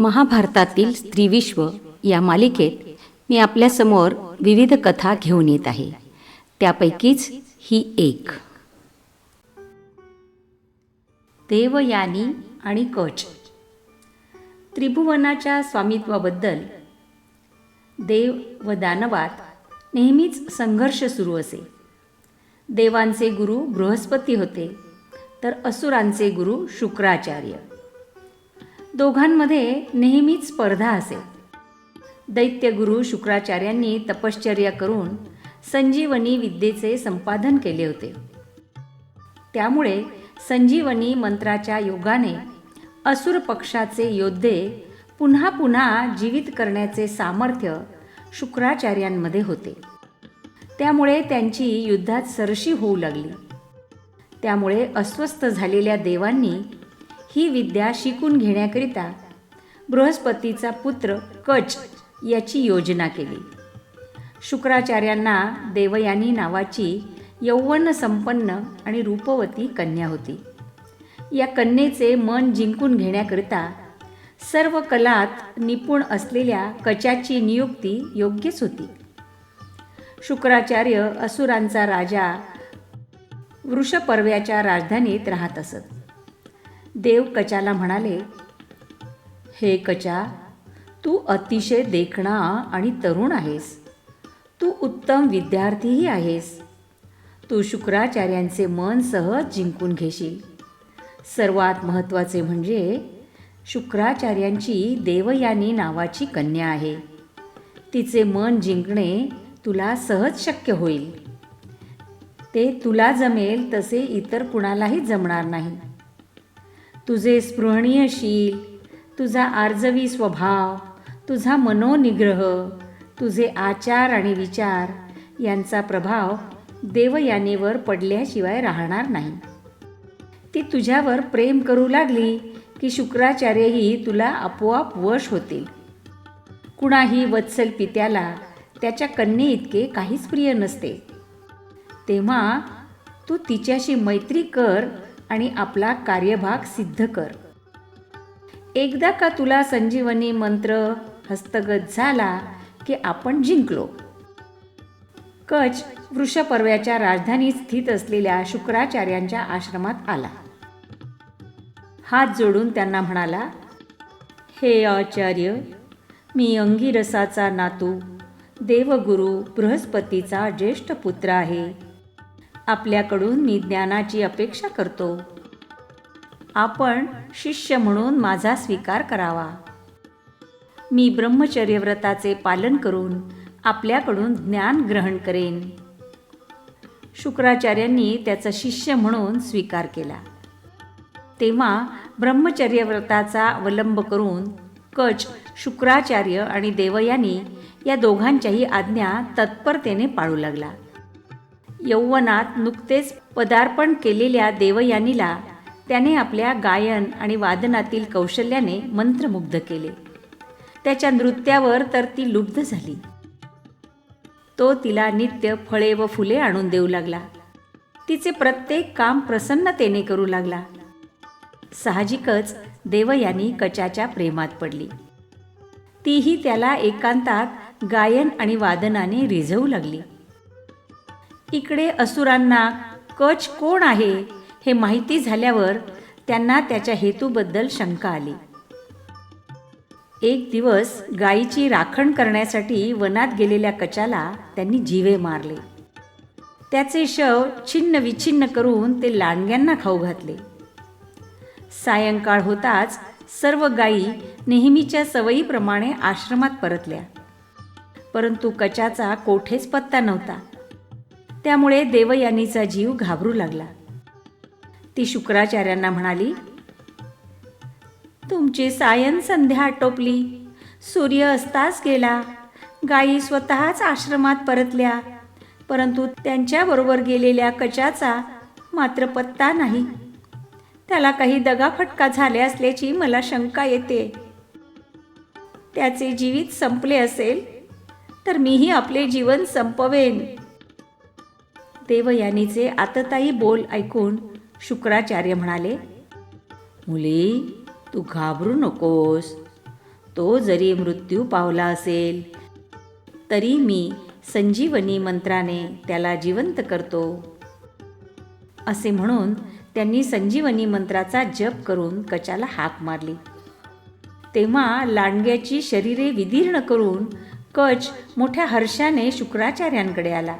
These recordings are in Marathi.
महाभारतातील स्त्रीविश्व या मालिकेत मी आपल्यासमोर विविध कथा घेऊन येत आहे. त्यापैकीच ही एक. देवयानी आणि कच. त्रिभुवनाच्या स्वामित्वाबद्दल देव व दानवात नेहमीच संघर्ष सुरू असे. देवांचे गुरु बृहस्पती होते तर असुरांचे गुरु शुक्राचार्य. दोघांमध्ये नेहमीच स्पर्धा असे. दैत्यगुरु शुक्राचार्यांनी तपश्चर्या करून संजीवनी विद्येचे संपादन केले होते. त्यामुळे संजीवनी मंत्राच्या योगाने असुर पक्षाचे योद्धे पुन्हा पुन्हा जीवित करण्याचे सामर्थ्य शुक्राचार्यांमध्ये होते. त्यामुळे त्यांची युद्धात सरशी होऊ लागली. त्यामुळे अस्वस्थ झालेल्या देवांनी ही विद्या शिकून घेण्याकरिता बृहस्पतीचा पुत्र कच याची योजना केली. शुक्राचार्यांना देवयानी नावाची यौवन संपन्न आणि रूपवती कन्या होती. या कन्येचे मन जिंकून घेण्याकरिता सर्व कलात निपुण असलेल्या कचाची नियुक्ती योग्यच होती. शुक्राचार्य असुरांचा राजा वृषपर्व्याच्या राजधानीत राहत असत. देव कचाला म्हणाले हे कचा तू अतिशय देखणा आणि तरुण आहेस. तू उत्तम विद्यार्थीही आहेस. तू शुक्राचार्यांचे मन सहज जिंकून घेशील सर्वात महत्त्वाचे म्हणजे शुक्राचार्यांची देवयानी नावाची कन्या आहे. तिचे मन जिंकणे तुला सहज शक्य होईल. ते तुला जमेल तसे इतर कुणालाही जमणार नाही. तुझे स्पृहणीयशील तुझा आर्जवी स्वभाव तुझा मनोनिग्रह तुझे आचार आणि विचार यांचा प्रभाव देवयानेवर पडल्याशिवाय राहणार नाही. ती तुझ्यावर प्रेम करू लागली की शुक्राचार्यही तुला आपोआप वश होतील. कुणाही वत्सल पित्याला त्याच्या कन्ये इतके काहीच प्रिय नसते. तेव्हा तू तिच्याशी मैत्री कर आणि आपला कार्यभाग सिद्ध कर. एकदा का तुला संजीवनी मंत्र हस्तगत झाला की आपण जिंकलो? कच वृषपर्व्याच्या राजधानीत स्थित असलेल्या शुक्राचार्यांच्या आश्रमात आला. हात जोडून त्यांना म्हणाला हे आचार्य मी अंगिरसाचा नातू देवगुरु बृहस्पतीचा ज्येष्ठ पुत्र आहे. आपल्याकडून मी ज्ञानाची अपेक्षा करतो. आपण शिष्य म्हणून माझा स्वीकार करावा. मी ब्रह्मचर्यव्रताचे पालन करून आपल्याकडून ज्ञान ग्रहण करेन. शुक्राचार्यांनी त्याचा शिष्य म्हणून स्वीकार केला. तेव्हा ब्रह्मचर्यव्रताचा अवलंब करून कच शुक्राचार्य आणि देवयानी या दोघांच्याही आज्ञा तत्परतेने पाळू लागला. यौवनात नुकतेच पदार्पण केलेल्या देवयानीला त्याने आपल्या गायन आणि वादनातील कौशल्याने मंत्रमुग्ध केले. त्याच्या नृत्यावर तर ती लुब्ध झाली. तो तिला नित्य फळे व फुले आणून देऊ लागला. तिचे प्रत्येक काम प्रसन्नतेने करू लागला. साहजिकच देवयानी कचाच्या प्रेमात पडली. तीही त्याला एकांतात गायन आणि वादनाने रिझवू लागली. इकडे असुरांना कच कोण आहे हे माहिती झाल्यावर त्यांना त्याच्या हेतूबद्दल शंका आली. एक दिवस गायीची राखण करण्यासाठी वनात गेलेल्या कचाला त्यांनी जीवे मारले. त्याचे शव छिन्न विछिन्न करून ते लांडग्यांना खाऊ घातले. सायंकाळ होताच सर्व गायी नेहमीच्या सवयीप्रमाणे आश्रमात परतल्या. परंतु कचाचा कोठेच पत्ता नव्हता. त्यामुळे देवयानीचा जीव घाबरू लागला. ती शुक्राचार्यांना म्हणाली तुमची सायन संध्या आटोपली सूर्य असताच गेला. गायी स्वतःच आश्रमात परतल्या. परंतु त्यांच्याबरोबर गेलेल्या कचाचा मात्र पत्ता नाही. त्याला काही दगाफटका झाले असल्याची मला शंका येते. त्याचे जीवित संपले असेल तर मीही आपले जीवन संपवेन. देवयानीचे आतताई बोल ऐकून शुक्राचार्य म्हणाले मुली तू घाबरू नकोस. तो जरी मृत्यू पावला असेल तरी मी संजीवनी मंत्राने त्याला जिवंत करतो. असे म्हणून त्यांनी संजीवनी मंत्राचा जप करून कचाला हाक मारली. तेव्हा लांडग्याची शरीरे विदीर्ण करून कच मोठ्या हर्षाने शुक्राचार्यांकडे आला.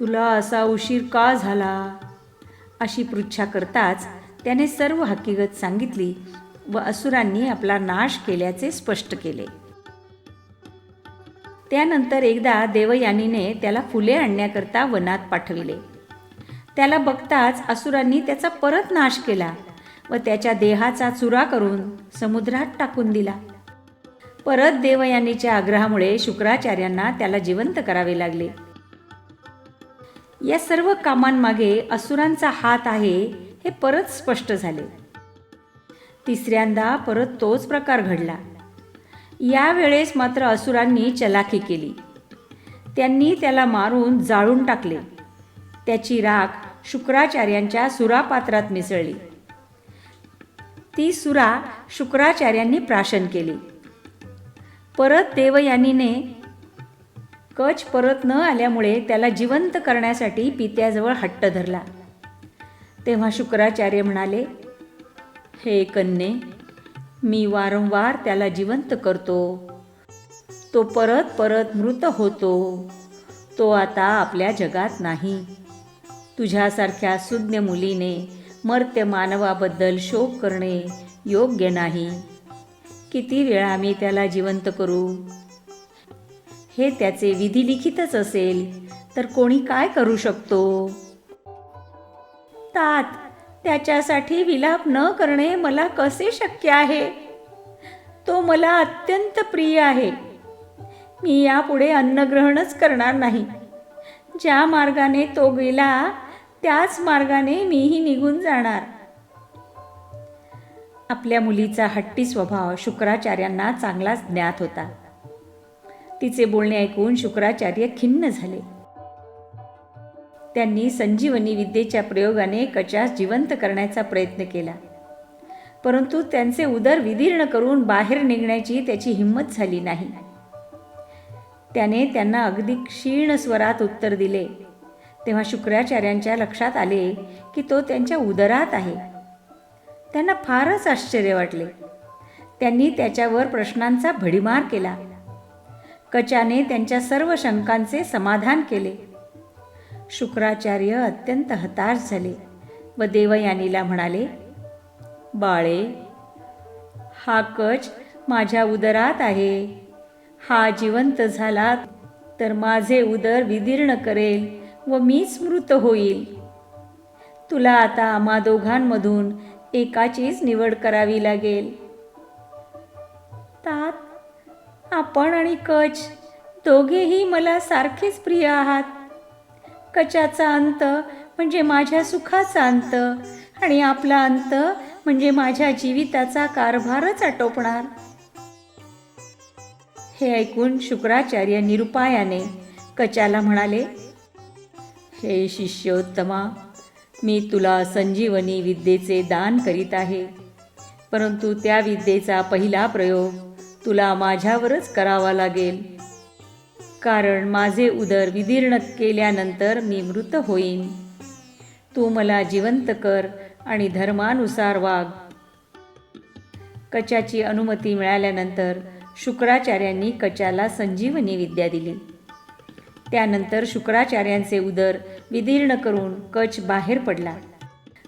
तुला असा उशीर का झाला? अशी पृच्छा करताच त्याने सर्व हकीकत सांगितली व असुरांनी आपला नाश केल्याचे स्पष्ट केले. त्यानंतर एकदा देवयानीने त्याला फुले आणण्याकरता वनात पाठविले. त्याला बघताच असुरांनी त्याचा परत नाश केला व त्याच्या देहाचा चुरा करून समुद्रात टाकून दिला. परत देवयानीच्या आग्रहामुळे शुक्राचार्यांना त्याला जिवंत करावे लागले. या सर्व कामांमागे असुरांचा हात आहे हे परत स्पष्ट झाले. तिसऱ्यांदा परत तोच प्रकार घडला. यावेळेस मात्र असुरांनी चलाखी केली. त्यांनी त्याला मारून जाळून टाकले. त्याची राख शुक्राचार्यांच्या सुरापात्रात मिसळली. ती सुरा शुक्राचार्यांनी प्राशन केली. परत देवयानीने कच परत न आल्यामुळे त्याला जिवंत करण्यासाठी पित्याजवळ हट्ट धरला. तेव्हा शुक्राचार्य म्हणाले हे कन्ये मी वारंवार त्याला जिवंत करतो. तो परत परत मृत होतो. तो आता आपल्या जगात नाही. तुझ्यासारख्या सुज्ञ मुलीने मर्त्य मानवाबद्दल शोक करणे योग्य नाही. किती वेळा मी त्याला जिवंत करू? हे त्याचे विधिलिखितच असेल. तर कोणी काय करू शकतो? तात त्याच्यासाठी विलाप न करणे मला कसे शक्य आहे? तो मला अत्यंत प्रिय आहे. मी यापुढे अन्नग्रहणच करणार नाही. ज्या मार्गाने तो गेला त्याच मार्गाने मीही निघून जाणार. आपल्या मुलीचा हट्टी स्वभाव शुक्राचार्यांना चांगलाच ज्ञात होता. तिचे बोलणे ऐकून शुक्राचार्य खिन्न झाले. त्यांनी संजीवनी विद्येच्या प्रयोगाने कचास जिवंत करण्याचा प्रयत्न केला. परंतु त्यांचे उदर विदीर्ण करून बाहेर निघण्याची त्याची हिंमत झाली नाही. त्याने त्यांना अगदी क्षीण स्वरात उत्तर दिले. तेव्हा शुक्राचार्यांच्या लक्षात आले की तो त्यांच्या उदरात आहे. त्यांना फारच आश्चर्य वाटले. त्यांनी त्याच्यावर प्रश्नांचा भडीमार केला. कचाने त्यांच्या सर्व शंकांचे समाधान केले. शुक्राचार्य अत्यंत हताश झाले व देवयानीला म्हणाले बाळे हा कच माझ्या उदरात आहे. हा जिवंत झाला तर माझे उदर विदीर्ण करेल व मीच मृत होईल. तुला आता आम्हा दोघांमधून एकाचीच निवड करावी लागेल. तात आपण आणि कच दोघेही मला सारखेच प्रिय आहात. कचाचा अंत म्हणजे माझ्या सुखाचा अंत आणि आपला अंत म्हणजे माझ्या जीविताचा कारभारच आटोपणार. हे ऐकून शुक्राचार्य निरुपायाने कचाला म्हणाले हे शिष्योत्तमा मी तुला संजीवनी विद्येचे दान करीत आहे. परंतु त्या विद्येचा पहिला प्रयोग तुला माझ्यावरच करावा लागेल. कारण माझे उदर विदीर्ण केल्यानंतर मी मृत होईन. तू मला जिवंत कर आणि धर्मानुसार वाग. कचाची अनुमती मिळाल्यानंतर शुक्राचार्यांनी कचाला संजीवनी विद्या दिली. त्यानंतर शुक्राचार्यांचे उदर विदीर्ण करून कच बाहेर पडला.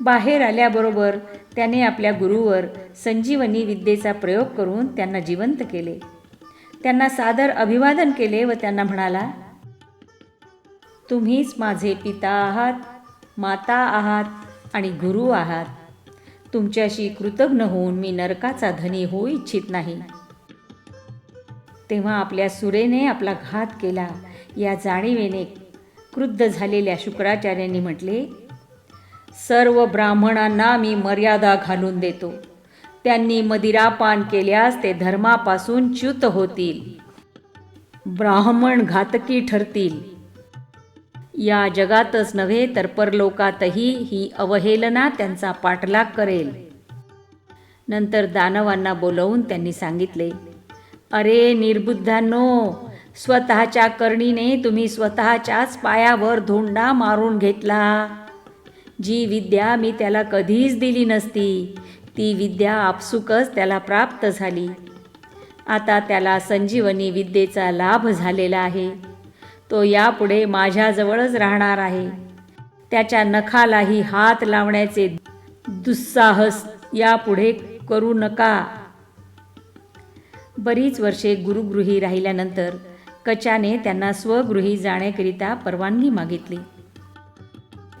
बाहेर आल्याबरोबर त्याने आपल्या गुरुवर संजीवनी विद्येचा प्रयोग करून त्यांना जिवंत केले. त्यांना सादर अभिवादन केले व त्यांना म्हणाला तुम्हीच माझे पिता आहात माता आहात आणि गुरु आहात. तुमच्याशी कृतज्ञ होऊन मी नरकाचा धनी होऊ इच्छित नाही. तेव्हा आपल्या सुरेने आपला घात केला. या जाणीवेने क्रुद्ध झालेल्या शुक्राचार्यांनी म्हटले सर्व ब्राह्मणांना मी मर्यादा घालून देतो. त्यांनी मदिरापान केल्यास ते धर्मापासून च्युत होतील. ब्राह्मण घातकी ठरतील. या जगातच नव्हे तर परलोकातही ही अवहेलना त्यांचा पाठलाग करेल. नंतर दानवांना बोलवून त्यांनी सांगितले अरे निर्बुद्धांनो स्वतःच्या करणीने तुम्ही स्वतःच्याच पायावर धोंडा मारून घेतला. जी विद्या मी त्याला कधीच दिली नसती ती विद्या आपसुकच त्याला प्राप्त झाली. आता त्याला संजीवनी विद्येचा लाभ झालेला आहे. तो यापुढे माझ्याजवळच राहणार आहे. त्याच्या नखालाही हात लावण्याचे दुस्साहस यापुढे करू नका. बरीच वर्षे गुरुगृही राहिल्यानंतर कचाने त्यांना स्वगृही जाण्याकरिता परवानगी मागितली.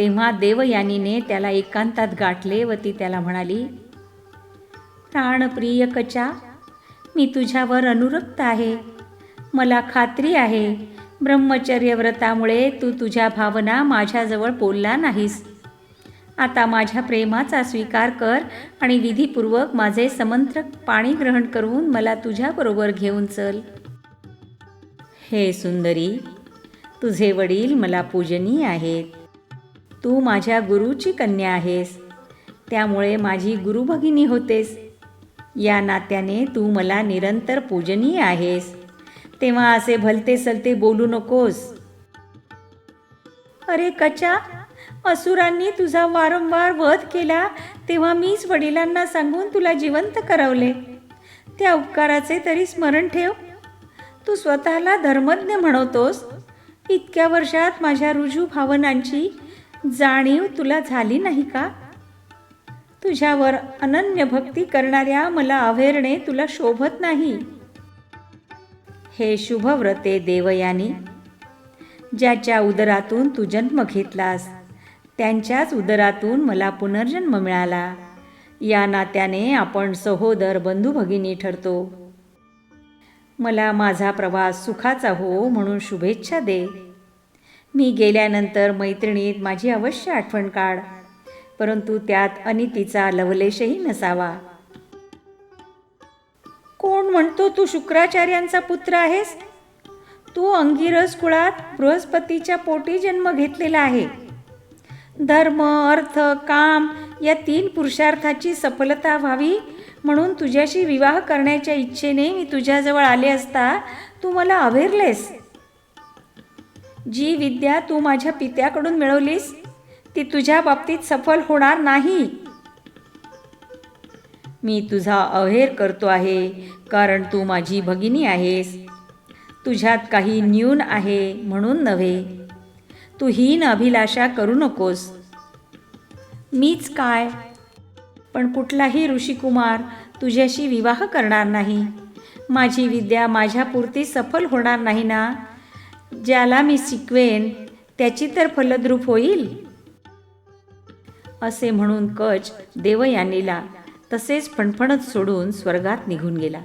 तेव्हा देवयानीने त्याला एकांतात गाठले व ती त्याला म्हणाली प्राणप्रिय कचा मी तुझ्यावर अनुरक्त आहे. मला खात्री आहे ब्रह्मचर्य व्रतामुळे तू तुझ्या भावना माझ्याजवळ बोलला नाहीस. आता माझ्या प्रेमाचा स्वीकार कर आणि विधीपूर्वक माझे समंत्र पाणी ग्रहण करून मला तुझ्याबरोबर घेऊन चल. हे सुंदरी तुझे वडील मला पूजनीय आहेत. तू माझ्या गुरुची कन्या आहेस. त्यामुळे माझी गुरुभगिनी होतेस. या नात्याने तू मला निरंतर पूजनीय आहेस. तेव्हा असे भलते सलते बोलू नकोस. अरे कचा असुरांनी तुझा वारंवार वध केला तेव्हा मीच वडिलांना सांगून तुला जिवंत करवले. त्या उपकाराचे तरी स्मरण ठेव. तू स्वतःला धर्मज्ञ म्हणवतोस. इतक्या वर्षात माझ्या रुजू भावनांची जाणीव तुला झाली नाही का? तुझ्यावर अनन्य भक्ती करणाऱ्या मला अवेरणे तुला शोभत नाही. हे शुभव्रते देवयानी ज्याच्या उदरातून तू जन्म घेतलास त्यांच्याच उदरातून मला पुनर्जन्म मिळाला. या नात्याने आपण सहोदर बंधू भगिनी ठरतो. मला माझा प्रवास सुखाचा हो म्हणून शुभेच्छा दे. मी गेल्यानंतर मैत्रिणीत माझी अवश्य आठवण काढ. परंतु त्यात अनितीचा लवलेशही नसावा. कोण म्हणतो तू शुक्राचार्यांचा पुत्र आहेस? तू अंगिरस कुळात बृहस्पतीच्या पोटी जन्म घेतलेला आहे. धर्म अर्थ काम या तीन पुरुषार्थाची सफलता व्हावी म्हणून तुझ्याशी विवाह करण्याच्या इच्छेने मी तुझ्याजवळ आले असता तू मला अवेरलेस जी विद्या तू माझ्या पित्याकडून मिळवलीस ती तुझ्या बाबतीत सफल होणार नाही. मी तुझा अहेर करतो आहे कारण तू माझी भगिनी आहेस. तुझ्यात काही न्यून आहे म्हणून नव्हे. तू हीन अभिलाषा करू नकोस. मीच काय? पण कुठलाही ऋषिकुमार तुझ्याशी विवाह करणार नाही. माझी विद्या माझ्यापुरती सफल होणार नाही ना? ज्याला मी शिकवेन त्याची तर फलद्रूप होईल. असे म्हणून कच देवयानीला तसेच फणफणत सोडून स्वर्गात निघून गेला.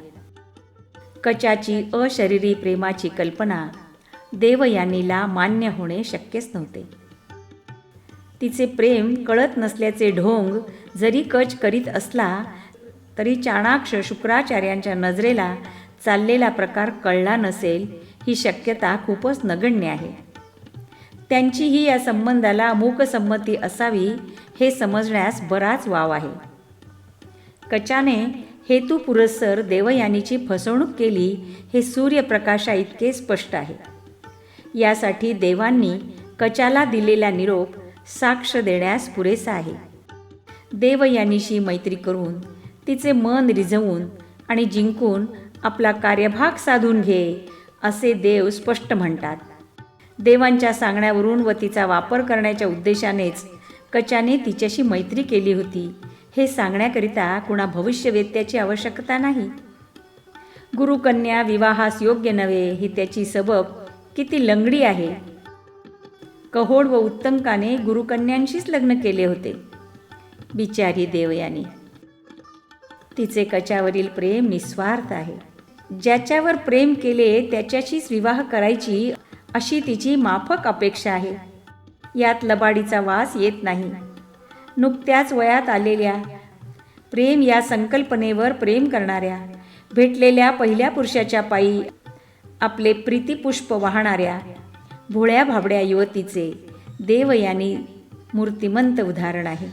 कचाची अशरीरी प्रेमाची कल्पना देवयानीला मान्य होणे शक्यच नव्हते. तिचे प्रेम कळत नसल्याचे ढोंग जरी कच करीत असला तरी चाणाक्ष शुक्राचार्यांच्या नजरेला चाललेला प्रकार कळला नसेल ही शक्यता खूपच नगण्य आहे. त्यांचीही या संबंधाला मूकसंमती असावी हे समजण्यास बराच वाव आहे. कचाने हेतू पुरस्सर देवयानीची फसवणूक केली हे सूर्यप्रकाशा इतके स्पष्ट आहे. यासाठी देवांनी कचाला दिलेला निरोप साक्ष देण्यास पुरेसा आहे. देवयानीशी मैत्री करून तिचे मन रिझवून आणि जिंकून आपला कार्यभाग साधून घे असे देव स्पष्ट म्हणतात. देवांच्या सांगण्यावरून व तिचा वापर करण्याच्या उद्देशानेच कचाने तिच्याशी मैत्री केली होती. हे सांगण्याकरिता कुणा भविष्यवेत्याची आवश्यकता नाही. गुरुकन्या विवाहास योग्य नव्हे ही त्याची सबब किती लंगडी आहे. कहोड व उत्तंकाने गुरुकन्यांशीच लग्न केले होते. बिचारी देवयानी तिचे कचावरील प्रेम निस्वार्थ आहे. ज्याच्यावर प्रेम केले त्याच्याशीच विवाह करायची अशी तिची माफक अपेक्षा आहे. यात लबाडीचा वास येत नाही. नुकत्याच वयात आलेल्या प्रेम या संकल्पनेवर प्रेम करणाऱ्या भेटलेल्या पहिल्या पुरुषाच्या पायी आपले प्रीतिपुष्प वाहणाऱ्या भोळ्या भाबड्या युवतीचे देव यांनी मूर्तिमंत उदाहरण आहे.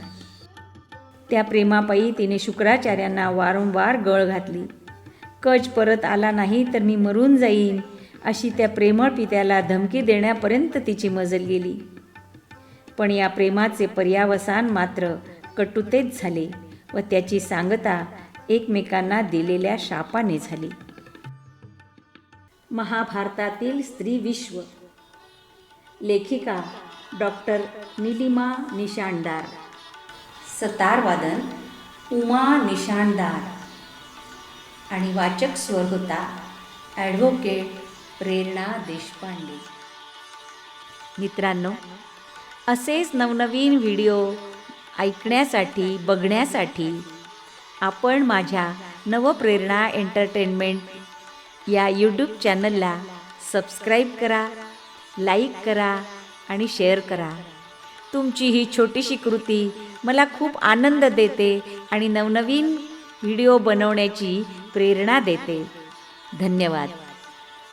त्या प्रेमापायी तिने शुक्राचार्यांना वारंवार गळ घातली. कच परत आला नाही तर मी मरून जाईन अशी त्या प्रेमळ पित्याला धमकी देण्यापर्यंत तिची मजल गेली. पण या प्रेमाचे पर्यावसान मात्र कटुतेच झाले व त्याची सांगता एकमेकांना दिलेल्या शापाने झाली. महाभारतातील स्त्री विश्व. लेखिका डॉक्टर निलिमा निशाणदार. सतारवादन उमा निशाणदार. आणि वाचक स्वर होता ॲडव्होकेट प्रेरणा देशपांडे. मित्रांनो असेच नवनवीन व्हिडिओ ऐकण्यासाठी बघण्यासाठी आपण माझ्या नवप्रेरणा एंटरटेनमेंट या यूट्यूब चॅनलला सबस्क्राईब करा लाईक करा आणि शेअर करा. तुमची ही छोटीशी कृती मला खूप आनंद देते आणि नवनवीन व्हिडिओ बनवण्याची प्रेरणा देते. धन्यवाद.